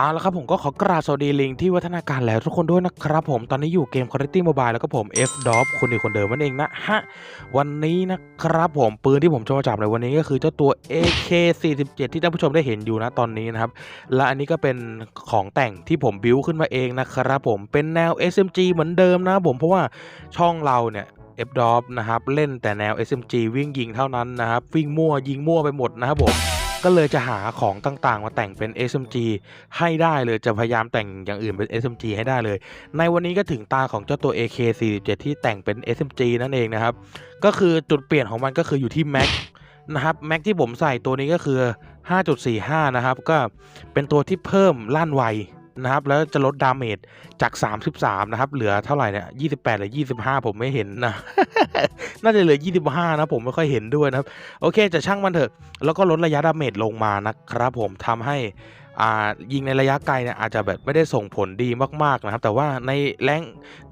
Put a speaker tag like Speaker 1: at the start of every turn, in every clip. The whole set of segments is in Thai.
Speaker 1: เอาละครับผมก็ขอกราบสวัสดีลิงที่วัฒนาการแล้วทุกคนด้วยนะครับผมตอนนี้อยู่เกม Quality Mobile แล้วก็ผม F d o p คนดีกคนเดิมนั่นเองนะฮะ วันนี้นะครับผมปืนที่ผมจะมาจับในวันนี้ก็คือเจ้าตัว AK47 ที่ท่านผู้ชมได้เห็นอยู่นะตอนนี้นะครับ และอันนี้ก็เป็นของแต่งที่ผมบิวขึ้นมาเองนะครับผมเป็นแนว SMG เหมือนเดิมนะผมเพราะว่าช่องเราเนี่ย F d o p นะครับเล่นแต่แนว SMG วิ่งยิงเท่านั้นนะครับวิ่งมั่วยิงมั่วไปหมดนะครับผม ก็เลยจะหาของต่างๆ มาแต่งเป็น SMG ให้ได้เลยจะพยายามแต่งอย่างอื่นเป็น SMG ให้ได้เลย ในวันนี้ก็ถึงตาของเจ้าตัว AK47 ที่แต่งเป็น SMG นั่นเองนะครับ ก็คือจุดเปลี่ยนของมันก็คืออยู่ที่แม็กนะครับแม็กที่ผมใส่ตัวนี้ก็คือ 5.45 นะครับ ก็เป็นตัวที่เพิ่มลั่นไว นะครับ แล้วจะลดดาเมจจาก 33 นะครับ เหลือเท่าไหร่เนี่ย 28 หรือ 25 ผมไม่เห็นนะ น่าจะเหลือ 25 นะ ผมไม่ค่อยเห็นด้วยนะครับ โอเค จะช่างมันเถอะ แล้วก็ลดระยะดาเมจลงมานะครับผมทำให้อ่ายิงในระยะไกลเนี่ยอาจจะแบบไม่ได้ส่งผลดีมากๆนะครับ แต่ว่าในแรง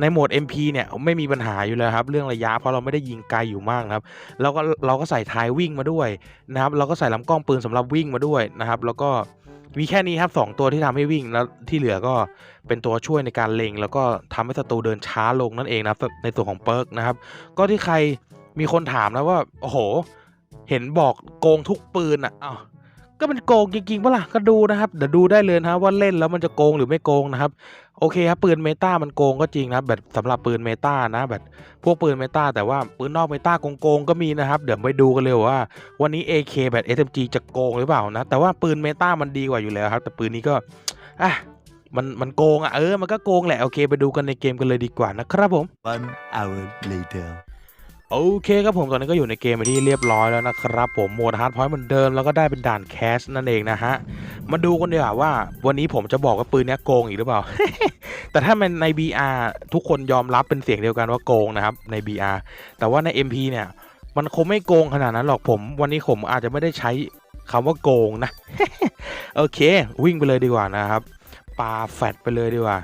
Speaker 1: ในโหมด MP เนี่ยไม่มีปัญหาอยู่แล้วครับ เรื่องระยะเพราะเราไม่ได้ยิงไกลอยู่มากนะครับแล้วก็เราก็ใส่ท้ายวิ่งมาด้วยนะครับ เราก็ใส่ลำกล้องปืนสำหรับวิ่งมาด้วยนะครับ แล้วก็ มีแค่นี้ครับสองตัวที่ทำให้วิ่งแล้วที่เหลือก็เป็นตัวช่วยในการเล็ง แล้วก็ทำให้ศัตรูเดินช้าลงนั่นเองนะในตัวของเปิร์กนะครับ ก็ที่ใครมีคนถามนะว่า โอ้โห เห็นบอกโกงทุกปืนอะอ้าวก็เป็นโกงจริงๆปะล่ะก็ดูนะครับเดี๋ยวดูได้เลยนะว่าเล่นแล้วมันจะโกงหรือไม่โกงนะครับ โอเคครับปืนเมตามันโกงก็จริงนะครับแบบสำหรับปืนเมตานะแบบพวกปืนเมตาแต่ว่าปืนนอกเมตาโกงๆก็มีนะครับ เดี๋ยวไปดูกันเลยว่า วันนี้ AK แบบ SMG จะโกงหรือเปล่านะ แต่ว่าปืนเมตามันดีกว่าอยู่แล้วครับ แต่ปืนนี้ก็อะมันมันโกงอะเออมันก็โกงแหละโอเคไปดูกันในเกมกันเลยดีกว่านะครับผม
Speaker 2: One hour later.
Speaker 1: โอเคครับผมตอนนี้ก็อยู่ในเกมไปนที่เรียบร้อยแล้วนะครับผมโหมดฮาร์ดพอยต์เหมือนเดิมแล้วก็ได้เป็นด่านแคสนั่นเองนะฮะ มาดูกันดีกว่าว่า วันนี้ผมจะบอกว่าปืนนี้โกงอีกหรือเปล่า แต่ถ้ามันใน BR ทุกคนยอมรับเป็นเสียงเดียวกันว่าโกงนะครับใน BR แต่ว่าใน MP เนี่ย มันคงไม่โกงขนาดนั้นหรอกผม วันนี้ผมอาจจะไม่ได้ใช้คำว่าโกงนะ โอเค วิ่งไปเลยดีกว่านะครับปาแฟดไปเลยดีกว่า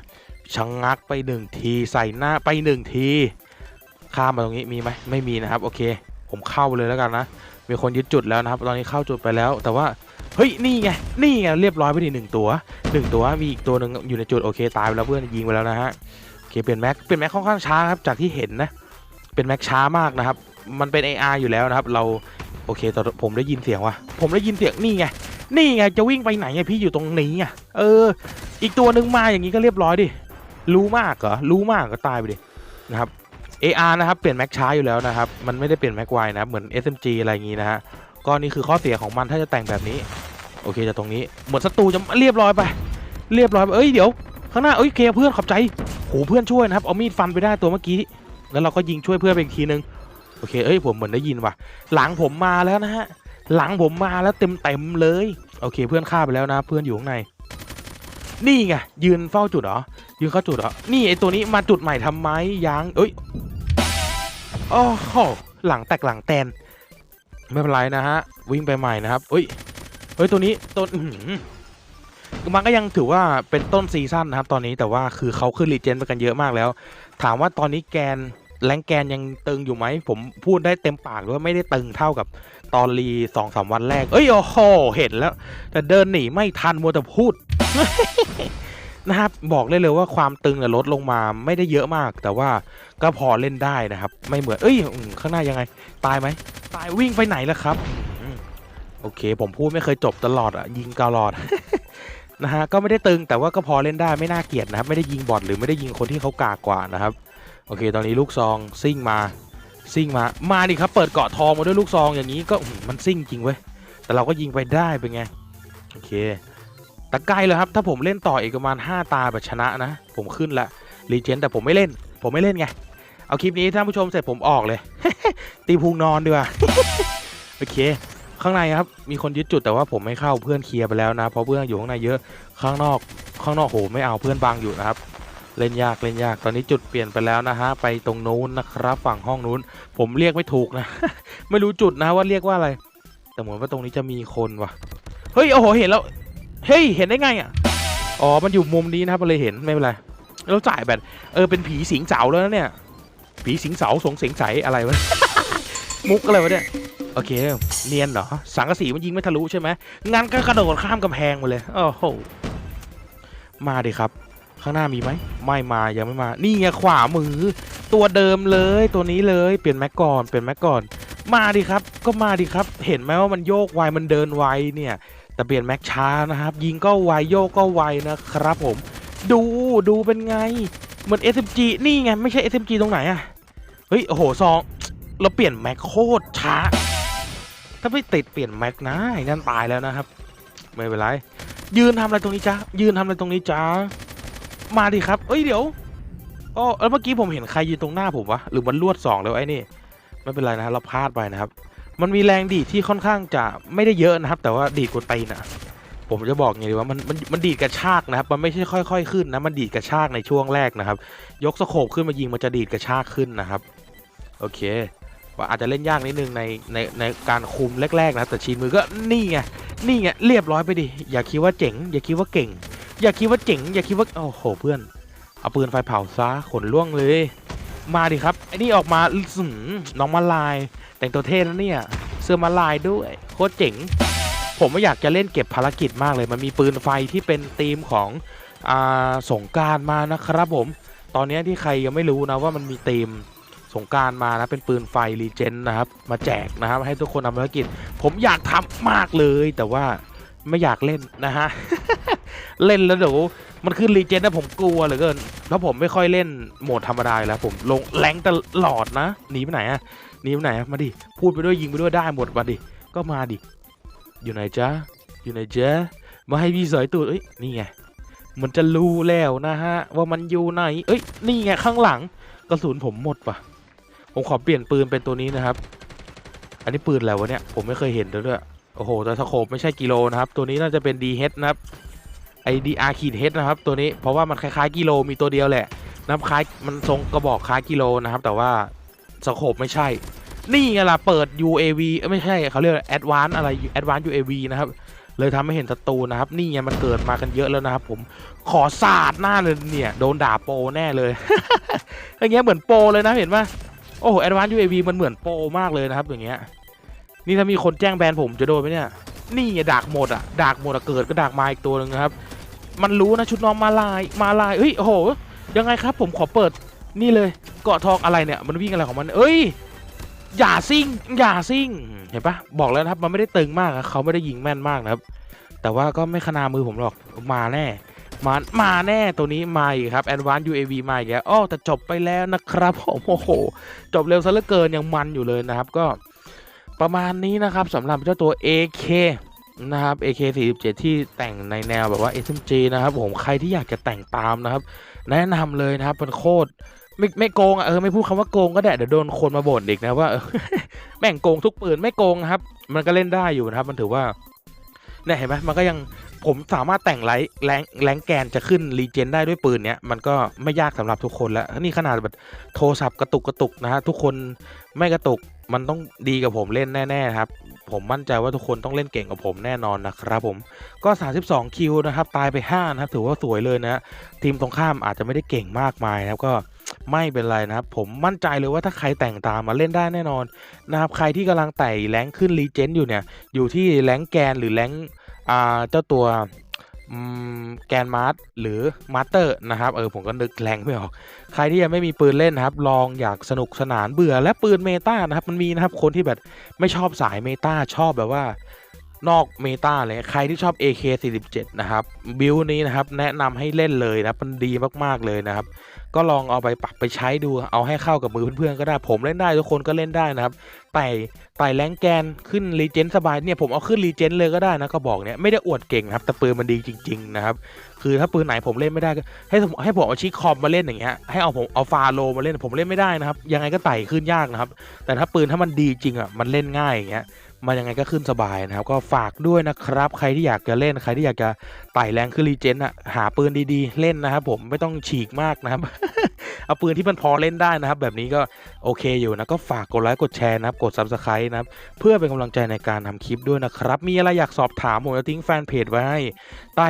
Speaker 1: ชะงงักไปหนึ่งทีใส่หน้าไปหนึ่งทีข้ามมาตรงนี้มีไหมไม่มีนะครับ โอเค ผมเข้าไปเลยแล้วกันนะมีคนยึดจุดแล้วนะครับ ตอนนี้เข้าจุดไปแล้ว แต่ว่า เฮ้ยนี่ไงนี่ไงเรียบร้อยไปทีหนึ่งตัวหนึ่งตัวมีอีกตัวหนึ่งอยู่ในจุดโอเคตายไปแล้วเพื่อนยิงไปแล้วนะฮะโอเคเปลี่ยนแม็กเปลี่ยนแม็กค่อนข้างช้าครับจากที่เห็นนะเป็นแม็กช้ามากนะครับมันเป็น AR อยู่แล้วนะครับ เราโอเคตอนผมได้ยินเสียงว่ะผมได้ยินเสียงนี่ไงนี่ไงจะวิ่งไปไหนไงพี่อยู่ตรงนี้อะเออ อีกตัวหนึ่งมาอย่างนี้ก็เรียบร้อยดิรู้มากเหรอรู้มากก็ตายไปดินะครับ AR นะครับเปลี่ยนแม็กช้าอยู่แล้วนะครับ มันไม่ได้เปลี่ยนแม็กไวนะครับเหมือน SMG อะไรอย่างงี้นะฮะ ก็นี่คือข้อเสียของมันถ้าจะแต่งแบบนี้ โอเคจากตรงนี้เหมือนศัตรูจะเรียบร้อยไป เรียบร้อยไปเอ้ยเดี๋ยวข้างหน้าเอ้ยเคเพื่อนขอบใจโหเพื่อนช่วยนะครับเอามีดฟันไปได้ตัวเมื่อกี้ แล้วเราก็ยิงช่วยเพื่อนไปอีกทีนึงโอเคเอ้ยผมเหมือนได้ยินว่ะ หลังผมมาแล้วนะฮะหลังผมมาแล้วเต็มเต็มเลย โอเคเพื่อนฆ่าไปแล้วนะ เพื่อนอยู่ข้างในนี่ไงยืนเฝ้าจุดเหรอยืนเข้าจุดเหรอนี่ไอตัวนี้มาจุดใหม่ทำไมยังเอ้ยโอ้โหหลังแตกหลังแตน ไม่เป็นไรนะฮะ วิ่งไปใหม่นะครับเฮ้ยเฮ้ยตัวนี้ต้นมันก็ยังถือว่าเป็นต้นซีซั่นนะครับ ตอนนี้แต่ว่าคือเขาขึ้นรีเจนไปกันเยอะมากแล้ว ถามว่าตอนนี้แกนแรงแกนยังตึงอยู่ไหม ผมพูดได้เต็มปากเลยว่าไม่ได้ตึงเท่ากับตอนรีสองสามวันแรก เอ้ยโอ้โหเห็นแล้ว แต่เดินหนีไม่ทันมัวแต่พูด นะครับบอกเลยเลยว่าความตึงลดลงมาไม่ได้เยอะมาก แต่ว่าก็พอเล่นได้นะครับ ไม่เหมือนเอ้ยข้างหน้ายังไง ตายไหมตายวิ่งไปไหนล่ะครับโอเค ผมพูดไม่เคยจบตลอดอะยิงตลอดนะฮะก็ไม่ได้ตึงแต่ว่าก็พอเล่นได้ไม่น่าเกลียดนะครับ ไม่ได้ยิงบอทหรือไม่ได้ยิงคนที่เขากากกว่านะครับ โอเค ตอนนี้ลูกซองซิ่งมาซิ่งมามาดิครับเปิดเกาะทองมาด้วยลูกซองอย่างนี้ก็มันซิ่งจริงเว้ยแต่เราก็ยิงไปได้เป็นไงโอเค แต่ใกล้แล้วครับ ถ้าผมเล่นต่ออีกประมาณ 5 ตาแบบชนะนะ ผมขึ้นละรีเจนแต่ผมไม่เล่น ผมไม่เล่นไง เอาคลิปนี้ท่านผู้ชมเสร็จผมออกเลย ตีพุงนอนดีกว่าโอเค ข้างในครับ มีคนยึดจุดแต่ว่าผมไม่เข้าเพื่อนเคลียร์ไปแล้วนะ เพราะเพื่อนอยู่ข้างในเยอะข้างนอก ข้างนอกโหไม่เอาเพื่อนบังอยู่นะครับเล่นยากเล่นยากตอนนี้จุดเปลี่ยนไปแล้วนะฮะไปตรงนู้นนะครับฝั่งห้องนู้น ผมเรียกไม่ถูกนะ ไม่รู้จุดนะว่าเรียกว่าอะไร แต่เหมือนว่าตรงนี้จะมีคนว่ะเฮ้ยโอ้โหเห็นแล้ว เฮ้ย เห็นได้ไงอะ อ๋อ มันอยู่มุมนี้นะครับเลยเห็น ไม่เป็นไร เราจ่ายแบบ เออ เป็นผีสิงเสาแล้วนะเนี่ย ผีสิงเสาสงเสียงใสอะไรวะ มุกอะไรวะเนี่ย โอเค เนียนเหรอ สังกะสีมันยิงไม่ทะลุใช่ไหมงั้นก็กระโดดข้ามกำแพงมาเลย โอ้โห มาดิครับ ข้างหน้ามีไหม ไม่มา ยังไม่มา นี่ไงขวามือ ตัวเดิมเลย ตัวนี้เลย เปลี่ยนแม็กก่อน เปลี่ยนแม็กก่อน มาดิครับ ก็มาดิครับ เห็นไหมว่ามันโยกไว มันเดินไวเนี่ย แต่เปลี่ยนแม็กช้านะครับ ยิงก็ไวโยกก็ไวนะครับผม ดูดูเป็นไง เหมือน SMG นี่ไง ไม่ใช่ SMG ตรงไหนอะเฮ้ย โอ้โหซองเราเปลี่ยนแม็กโคตรช้า ถ้าไม่ติดเปลี่ยนแม็กนะนั่นตายแล้วนะครับ ไม่เป็นไร ยืนทำอะไรตรงนี้จ้ายืนทำอะไรตรงนี้จ้ามาดิครับ เอ้ยเดี๋ยวอ๋อแล้วเมื่อกี้ผมเห็นใครยืนตรงหน้าผมวะ หรือมันลวดสองแล้วไอ้นี่ ไม่เป็นไรนะรเราพลาดไปนะครับ มันมีแรงดีดที่ค่อนข้างจะไม่ได้เยอะนะครับ แต่ว่าดีดกว่าตีนอะผมจะบอกไงดีว่ามันมันมันดีดกระชากนะครับ มันไม่ใช่ค่อย ๆ ขึ้นนะมันดีดกระชากในช่วงแรกนะครับ ยกสโคปขึ้นมายิงมันจะดีดกระชากขึ้นนะครับ โอเคว่าอาจจะเล่นยากนิดนึงในในในการคุมแรกๆนะแต่ชีนมือก็นี่ไงนี่ไงเรียบร้อยไปดิอย่าคิดว่าเจ๋ง อย่าคิดว่าเก่ง อย่าคิดว่าเจ๋ง อย่าคิดว่าโอ้โหเพื่อนเอาปืนไฟเผาซะขนล่วงเลย มาดิครับไอ้นี่ออกมาอื้อหือน้องมาลาย แต่งตัวเท่แล้วเนี่ย เสื้อมาลายด้วย โคตรเจ๋ง ผมไม่อยากจะเล่นเก็บภารกิจมากเลย มันมีปืนไฟที่เป็นธีมของอ่าสงการมานะครับผม ตอนนี้ที่ใครยังไม่รู้นะว่ามันมีธีมสงการมานะเป็นปืนไฟรีเจนนะครับ มาแจกนะครับ ให้ทุกคนทำภารกิจ ผมอยากทำมากเลย แต่ว่าไม่อยากเล่นนะฮะ เล่นแล้วเดี๋ยวมันขึ้นรีเจนนะผมกลัวเหลือเกินเพราะผมไม่ค่อยเล่นโหมดธรรมดาแล้วผมลงแรงตลอดนะ หนีไปไหนอะ นีไปไหนมาดิ พูดไปด้วยยิงไปด้วยได้หมดมาดิ ก็มาดิ อยู่ไหนจ๊ะ อยู่ไหนจ๊ะ มาให้พี่สอยตูดเอ้ย นี่ไง มันจะรู้แล้วนะฮะ ว่ามันอยู่ไหน เอ้ย นี่ไงข้างหลัง กระสุนผมหมดว่ะผมขอเปลี่ยนปืนเป็นตัวนี้นะครับ อันนี้ปืนอะไรวะเนี่ย ผมไม่เคยเห็นเลยด้วย โอ้โห แต่สโคปไม่ใช่กิโลนะครับ ตัวนี้น่าจะเป็น DH นะครับ ไอดีอาร์ขีดเฮดนะครับ ตัวนี้ เพราะว่ามันคล้ายๆกิโลมีตัวเดียวแหละนับคล้ายมันทรงกระบอกคล้ายกิโลนะครับ แต่ว่า สโคปไม่ใช่ นี่ไงล่ะเปิด UAV ไม่ใช่เขาเรียกแอดวานอะไรแอดวาน UAV นะครับเลยทำให้เห็นศัตรูนะครับ นี่ไงมันเกิดมากันเยอะแล้วนะครับ ผมขอสาดหน้าเลยเนี่ย โดนด่าโปแน่เลยอย่างเงี้ยเหมือนโปเลยนะเห็นปะโอ้โหแอดวาน UAV มันเหมือนโปมากเลยนะครับ อย่างเงี้ยนี่ถ้ามีคนแจ้งแบนผมจะโดนไหมเนี่ยนี่ไงดากหมดอะดากหมดอะเกิดก็ดากมาอีกตัวหนึงนะครับ มันรู้นะชุดน้องมาลายมาลายเฮ้ยโอ้โหยังไงครับ ผมขอเปิด นี่เลยเกาะทองอะไรเนี่ยมันวิ่งอะไรของมันเอ้ยอย่าซิ่งอย่าซิ่งเห็นปะบอกแล้วนะครับมันไม่ได้ตึงมากเขาไม่ได้ยิงแม่นมากนะครับ แต่ว่าก็ไม่ขนามือผมหรอกมาแน่มามาแน่ตัวนี้มาอีกครับ Advanced UAV มาอีกแล้วอ้อแต่จบไปแล้วนะครับผมโอ้โห จบเร็วซะเหลือเกินยังมันอยู่เลยนะครับ ก็ประมาณนี้นะครับสำหรับเจ้าตัว AK นะครับ AK47 ที่แต่งในแนวแบบว่า SMG นะครับผมใครที่อยากจะแต่งตามนะครับ แนะนำเลยนะครับเป็นโคตร ไม่ไม่โกงอะเออไม่พูดคำว่าโกงก็ได้เดี๋ยวโดนคนมาบ่นอีกนะว่าแม่งโกงทุกปืนไม่โกงนะครับ มันก็เล่นได้อยู่นะครับ มันถือว่าเนี่ยเห็นไหมมันก็ยังผมสามารถแต่งไลท์แรงแรงแกนจะขึ้นรีเจนได้ด้วยปืนเนี้ยมันก็ไม่ยากสำหรับทุกคนแล้วนี่ขนาดแบบโทรศัพท์กระตุกกระตุกนะฮะทุกคนไม่กระตุกมันต้องดีกับผมเล่นแน่ๆครับ ผมมั่นใจว่าทุกคนต้องเล่นเก่งกับผมแน่นอนนะครับผมก็ 32 คิวนะครับ ตายไป 5 นะครับ ถือว่าสวยเลยนะ ทีมตรงข้ามอาจจะไม่ได้เก่งมากมายนะครับก็ ไม่เป็นไรนะครับ ผมมั่นใจเลยว่าถ้าใครแต่งตามมาเล่นได้แน่นอนนะครับ ใครที่กำลังไต่แรงขึ้นรีเจนอยู่เนี่ย อยู่ที่แรงแกนหรือแรงอ่าเจ้าตัวแกนมาร์ทหรือมาสเตอร์นะครับ เออผมก็นึกแรงไม่ออก ใครที่ยังไม่มีปืนเล่นนะครับ ลองอยากสนุกสนานเบื่อและปืนเมตานะครับ มันมีนะครับคนที่แบบไม่ชอบสายเมตาชอบแบบว่านอกเมตาเลยใครที่ชอบ AK47 นะครับ บิลนี้นะครับ แนะนำให้เล่นเลยนะมันดีมากๆเลยนะครับ ก็ลองเอาไปปรับไปใช้ดูเอาให้เข้ากับมือเพื่อนๆก็ได้ผมเล่นได้ทุกคนก็เล่นได้นะครับไต่ไต่แรงแกนขึ้นรีเจนสบายเนี่ยผมเอาขึ้นรีเจนเลยก็ได้นะก็บอกเนี่ยไม่ได้อวดเก่งนะครับแต่ปืนมันดีจริงๆนะครับคือถ้าปืนไหนผมเล่นไม่ได้ก็ให้ให้ผมเอาชิคคอมมาเล่นอย่างเงี้ยให้เอาผมเอาฟาโลมาเล่นผมเล่นไม่ได้นะครับยังไงก็ไต่ขึ้นยากนะครับแต่ถ้าปืนถ้ามันดีจริงอะมันเล่นง่ายอย่างเงี้ย มันยังไงก็ขึ้นสบายนะครับ ก็ฝากด้วยนะครับ ใครที่อยากจะเล่นใครที่อยากจะไต่แรงขึ้นรีเจนอะหาปืนดีๆ เล่นนะครับ ผมไม่ต้องฉีกมากนะครับ เอาปืนที่มันพอเล่นได้นะครับ แบบนี้ก็โอเคอยู่นะก็ฝากกดไลค์กดแชร์นะครับ กดซับสไครต์นะครับ เพื่อเป็นกำลังใจในการทำคลิปด้วยนะครับ มีอะไรอยากสอบถามผมจะทิ้งแฟนเพจไว้ให้ใต้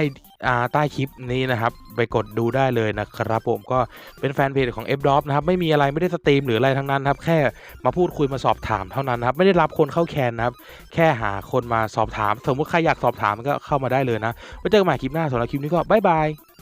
Speaker 1: ใต้คลิปนี้นะครับ ไปกดดูได้เลยนะครับ ผมก็เป็นแฟนเพจของ f d o p นะครับ ไม่มีอะไรไม่ได้สตรีมหรืออะไรทั้งนั้นครับ แค่มาพูดคุยมาสอบถามเท่านั้นครับ ไม่ได้รับคนเข้าแคนนะครับ แค่หาคนมาสอบถาม สมมติใครอยากสอบถามก็เข้ามาได้เลยนะไว้เจอกันใหม่คลิปหน้าสำหรับคลิปนี้ก็บ๊ายบาย